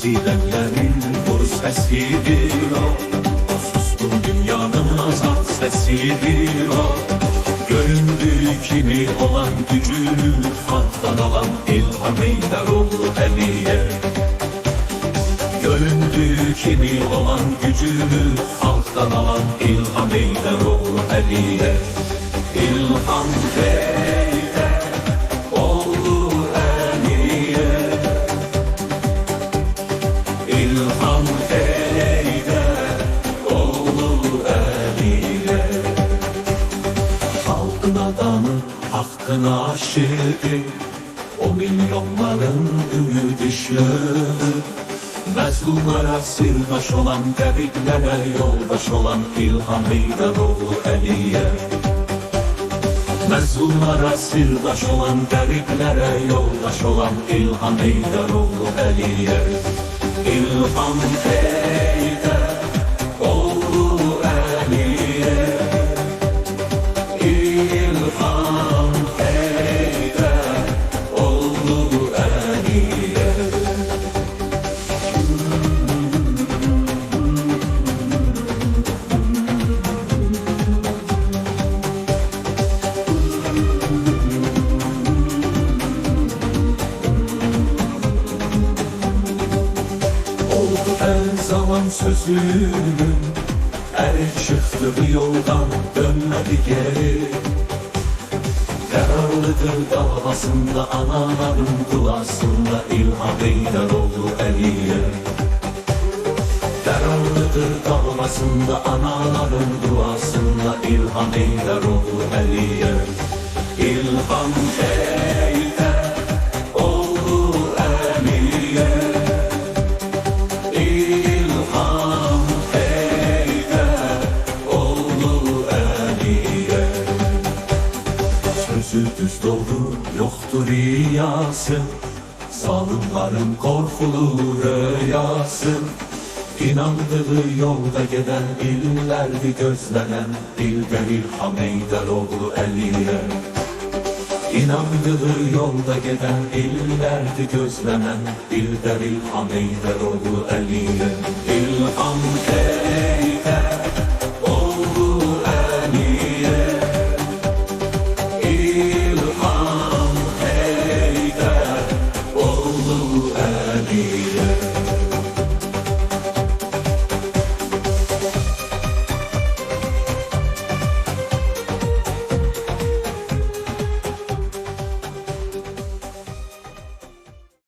Sirenlerin vur sesidir o. Sustum dünyanın azat sesidir o. Göründüğü kimi olan gücünü Halktan alan İlham Eydaroğlu Aliye. Göründüğü kimi olan gücünü Halktan alan İlham Eydaroğlu Aliye. İlham Eyder hakkın aşığı O milyonların ümit ışığı Mezlumlara sırdaş olan, gariplere yoldaş olan İlham Eydaroğlu Aliye Mezlumlara sırdaş olan, gariplere yoldaş olan İlham Eydaroğlu Aliye İlham Eyder Her zaman sözünün Er çıktı bir yoldan dönmedi geri. Kararlıdır davasında anaların duasında İlham Eydaroğlu Aliye Kararlıdır davasında anaların duasında İlham Eydaroğlu Aliye İlham Eyder Düz doğru yoktur riyası Zalimlerin korkulu rüyası. İnandığı yolda giden illerdi gözlenen Dilber İlham Eydaroğlu Aliye. İnandığı yolda giden illerdi gözlenen Dilber İlham Eydaroğlu Aliye. İlham